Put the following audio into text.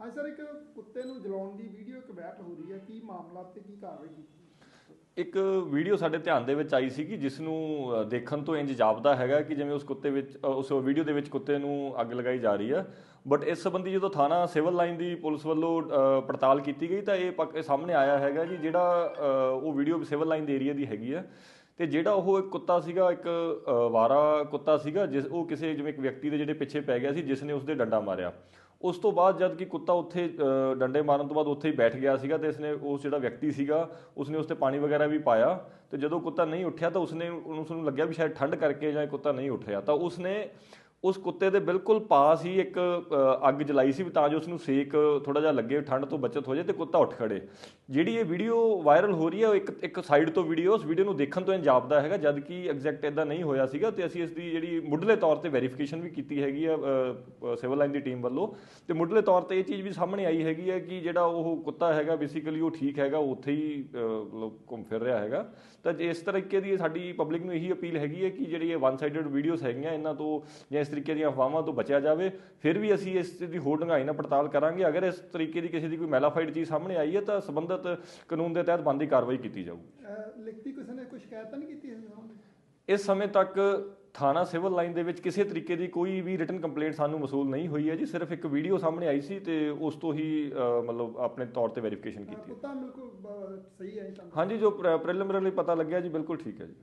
ਹਾਂ ਸਰ, ਇੱਕ ਕੁੱਤੇ ਨੂੰ ਜਲਾਉਣ ਦੀ ਵੀਡੀਓ ਇੱਕ ਵਾਇਰਲ ਹੋ ਰਹੀ ਹੈ। ਕੀ ਮਾਮਲਾ ਤੇ ਕੀ ਕਾਰਵਾਈ ਕੀਤੀ ਇੱਕ ਵੀਡੀਓ ਸਾਡੇ ਧਿਆਨ ਦੇ ਵਿੱਚ ਆਈ ਸੀ ਕਿ ਜਿਸ ਨੂੰ ਦੇਖਣ ਤੋਂ ਇੰਜ ਜਾਪਦਾ ਹੈਗਾ ਕਿ ਜਿਵੇਂ ਉਸ ਕੁੱਤੇ ਵਿੱਚ ਉਸ ਵੀਡੀਓ ਦੇ ਵਿੱਚ ਕੁੱਤੇ ਨੂੰ ਅੱਗ ਲਗਾਈ ਜਾ ਰਹੀ ਹੈ। ਬਟ ਇਸ ਸੰਬੰਧੀ ਜਦੋਂ ਥਾਣਾ ਸਿਵਲ ਲਾਈਨ ਦੀ ਪੁਲਿਸ ਵੱਲੋਂ ਪੜਤਾਲ ਕੀਤੀ ਗਈ ਤਾਂ ਇਹ ਪੱਕ ਸਾਹਮਣੇ ਆਇਆ ਹੈਗਾ ਕਿ ਜਿਹੜਾ ਉਹ ਵੀਡੀਓ ਸਿਵਲ ਲਾਈਨ ਦੇ ਏਰੀਆ ਦੀ ਹੈਗੀ ਹੈ। ਤੇ ਜਿਹੜਾ ਉਹ ਇੱਕ ਕੁੱਤਾ ਸੀਗਾ, ਇੱਕ ਵਾਰਾ ਕੁੱਤਾ ਸੀਗਾ, ਜਿਸ, ਉਹ ਕਿਸੇ ਜਿਵੇਂ ਇੱਕ ਵਿਅਕਤੀ ਦੇ ਜਿਹੜੇ ਪਿੱਛੇ ਪੈ ਗਿਆ ਸੀ ਜਿਸ ਨੇ ਉਸਦੇ ਡੰਡਾ ਮਾਰਿਆ। ਉਸ ਤੋਂ ਬਾਅਦ ਜਦ ਕਿ ਕੁੱਤਾ ਉੱਥੇ ਡੰਡੇ ਮਾਰਨ ਤੋਂ ਬਾਅਦ ਉੱਥੇ ਹੀ ਬੈਠ ਗਿਆ ਸੀਗਾ ਤੇ ਇਸਨੇ, ਉਸ ਜਿਹੜਾ ਵਿਅਕਤੀ ਸੀਗਾ, ਉਸਨੇ ਉਸ ਤੇ ਪਾਣੀ ਵਗੈਰਾ ਵੀ ਪਾਇਆ। ਤੇ ਜਦੋਂ ਕੁੱਤਾ ਨਹੀਂ ਉੱਠਿਆ ਤਾਂ ਉਸਨੇ, ਉਹਨੂੰ, ਉਸਨੂੰ ਲੱਗਿਆ ਵੀ ਸ਼ਾਇਦ ਠੰਡ ਕਰਕੇ ਜਾਂ ਕੁੱਤਾ ਨਹੀਂ ਉੱਠਿਆ। ਤਾਂ ਉਸਨੇ ਉਸ ਕੁੱਤੇ ਦੇ ਬਿਲਕੁਲ ਪਾਸ ਹੀ ਇੱਕ ਅੱਗ ਜਲਾਈ ਸੀ ਵੀ ਤਾਂ ਜੋ ਉਸ ਨੂੰ ਸੇਕ ਥੋੜਾ ਜਿਹਾ ਲੱਗੇ, ਠੰਡ ਤੋਂ ਬਚਤ ਹੋ ਜਾਏ ਤੇ ਕੁੱਤਾ ਉੱਠ ਖੜੇ। ਜਿਹੜੀ ਇਹ ਵੀਡੀਓ ਵਾਇਰਲ ਹੋ ਰਹੀ ਹੈ ਉਹ ਇੱਕ ਇੱਕ ਸਾਈਡ ਤੋਂ ਵੀਡੀਓ, ਉਸ ਵੀਡੀਓ ਨੂੰ ਦੇਖਣ ਤੋਂ ਇਹ ਜਾਪਦਾ ਹੈਗਾ ਜਦ ਕਿ ਐਗਜ਼ੈਕਟ ਇਦਾਂ ਨਹੀਂ ਹੋਇਆ ਸੀਗਾ ਤੇ ਅਸੀਂ ਇਸ ਦੀ ਜਿਹੜੀ ਮੁੱਢਲੇ ਤੌਰ ਤੇ ਵੈਰੀਫਿਕੇਸ਼ਨ ਵੀ ਕੀਤੀ ਹੈਗੀ ਆ ਸਿਵਲ ਲਾਈਨ ਦੀ ਟੀਮ ਵੱਲੋਂ। ਤੇ ਮੁੱਢਲੇ ਤੌਰ ਤੇ ਇਹ ਚੀਜ਼ ਵੀ ਸਾਹਮਣੇ ਆਈ ਹੈਗੀ ਹੈ ਕਿ ਜਿਹੜਾ ਉਹ ਕੁੱਤਾ ਹੈਗਾ ਬੇਸਿਕਲੀ ਉਹ ਠੀਕ ਹੈਗਾ ਉੱਥੇ ਹੀ ਘੁੰਮ ਫਿਰ ਰਿਹਾ ਹੈਗਾ। ਤਾਂ ਜੇ ਇਸ ਤਰੀਕੇ ਦੀ ਸਾਡੀ ਪਬਲਿਕ ਨੂੰ ਇਹੀ ਅਪੀਲ ਹੈਗੀ ਹੈ ਕਿ ਜਿਹੜੀ ਇਹ ਵਨ ਸਾਈਡਡ ਵੀਡੀਓਜ਼ ਹੈਗੀਆਂ, ਇਹਨਾਂ ਤੋਂ ਜਾਂ ਤਰੀਕੇ ਦੀਆਂ ਅਫਵਾਹਾਂ ਤੋਂ ਬਚਿਆ ਜਾਵੇ ਫਿਰ ਵੀ ਅਸੀਂ ਇਸ ਦੀ ਹੋਰ ਡੂੰਘਾਈ ਨਾਲ ਪੜਤਾਲ ਕਰਾਂਗੇ। ਅਗਰ ਇਸ ਤਰੀਕੇ ਦੀ ਕਿਸੇ ਦੀ ਕੋਈ ਮੈਲਾਫਾਈਡ ਚੀਜ਼ ਸਾਹਮਣੇ ਆਈ ਹੈ ਤਾਂ ਸੰਬੰਧਿਤ ਕਾਨੂੰਨ ਦੇ ਤਹਿਤ ਬਣਦੀ ਕਾਰਵਾਈ ਕੀਤੀ ਜਾਊਗੀ। ਲਿਖਤੀ ਕਿਸੇ ਨੇ ਕੋਈ ਸ਼ਿਕਾਇਤ ਤਾਂ ਨਹੀਂ ਕੀਤੀ ਇਸ ਇਸ ਸਮੇਂ ਤੱਕ ਥਾਣਾ ਸਿਵਲ ਲਾਈਨ ਦੇ ਵਿੱਚ ਕਿਸੇ ਤਰੀਕੇ ਦੀ ਕੋਈ ਵੀ ਰਿਟਨ ਕੰਪਲੇਂਟ ਸਾਨੂੰ ਮਸੂਲ ਨਹੀਂ ਹੋਈ ਹੈ ਜੀ। ਸਿਰਫ ਇੱਕ ਵੀਡੀਓ ਸਾਹਮਣੇ ਆਈ ਸੀ ਤੇ ਉਸ ਤੋਂ ਹੀ ਮਤਲਬ ਆਪਣੇ ਤੌਰ ਤੇ ਵੈਰੀਫਿਕੇਸ਼ਨ ਕੀਤੀ ਹੈ। ਬਿਲਕੁਲ ਸਹੀ ਹੈ ਹਾਂਜੀ ਜੋ ਪ੍ਰੀਲਿਮਿਨਰੀ ਪਤਾ ਲੱਗਿਆ ਜੀ ਬਿਲਕੁਲ ਠੀਕ ਹੈ ਜੀ।